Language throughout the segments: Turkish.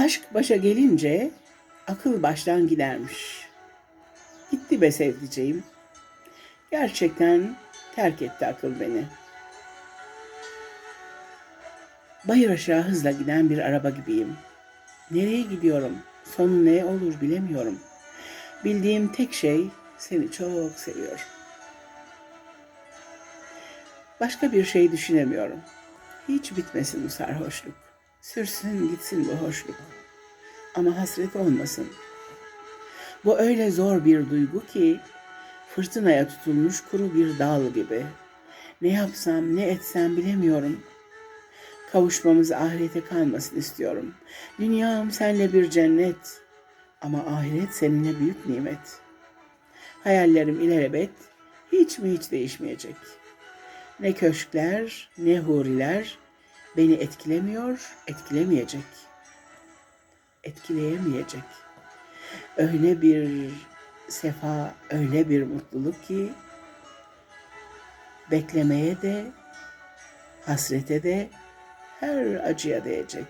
Aşk başa gelince akıl baştan gidermiş. Gitti be sevdiceğim. Gerçekten terk etti akıl beni. Bayır aşağı hızla giden bir araba gibiyim. Nereye gidiyorum? Sonu ne olur bilemiyorum. Bildiğim tek şey seni çok seviyorum. Başka bir şey düşünemiyorum. Hiç bitmesin bu sarhoşluk. Sürsün gitsin bu hoşluk. Ama hasret olmasın. Bu öyle zor bir duygu ki fırtınaya tutulmuş kuru bir dal gibi. Ne yapsam ne etsem bilemiyorum. Kavuşmamız ahirete kalmasın istiyorum. Dünyam senle bir cennet. Ama ahiret seninle büyük nimet. Hayallerim ilelebet hiç mi hiç değişmeyecek. Ne köşkler ne huriler beni etkilemiyor, etkilemeyecek. Etkileyemeyecek. Öyle bir sefa, öyle bir mutluluk ki beklemeye de, hasrete de, her acıya değecek.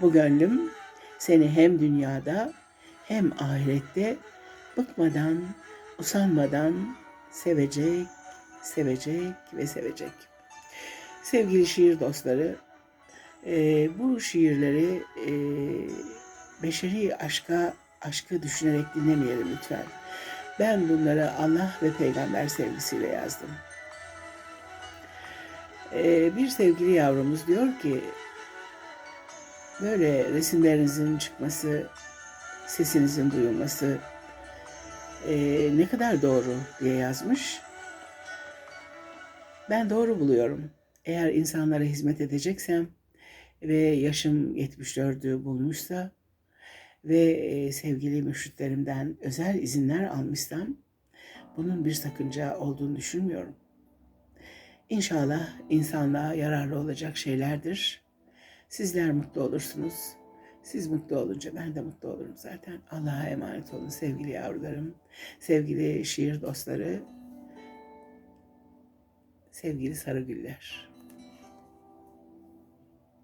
Bu gönlüm seni hem dünyada hem ahirette bıkmadan, usanmadan sevecek, sevecek ve sevecek. Sevgili şiir dostları, e, bu şiirleri e, beşeri aşka, aşkı düşünerek dinlemeyelim lütfen. Ben bunları Allah ve peygamber sevgisiyle yazdım. E, bir sevgili yavrumuz diyor ki, böyle resimlerinizin çıkması, sesinizin duyulması e, ne kadar doğru diye yazmış. Ben doğru buluyorum. Eğer insanlara hizmet edeceksem ve yaşım 74'ü bulmuşsa ve e, sevgili müşritlerimden özel izinler almışsam bunun bir sakınca olduğunu düşünmüyorum. İnşallah insanlığa yararlı olacak şeylerdir. Sizler mutlu olursunuz. Siz mutlu olunca ben de mutlu olurum zaten. Allah'a emanet olun sevgili yavrularım, sevgili şiir dostları, sevgili sarıgüller.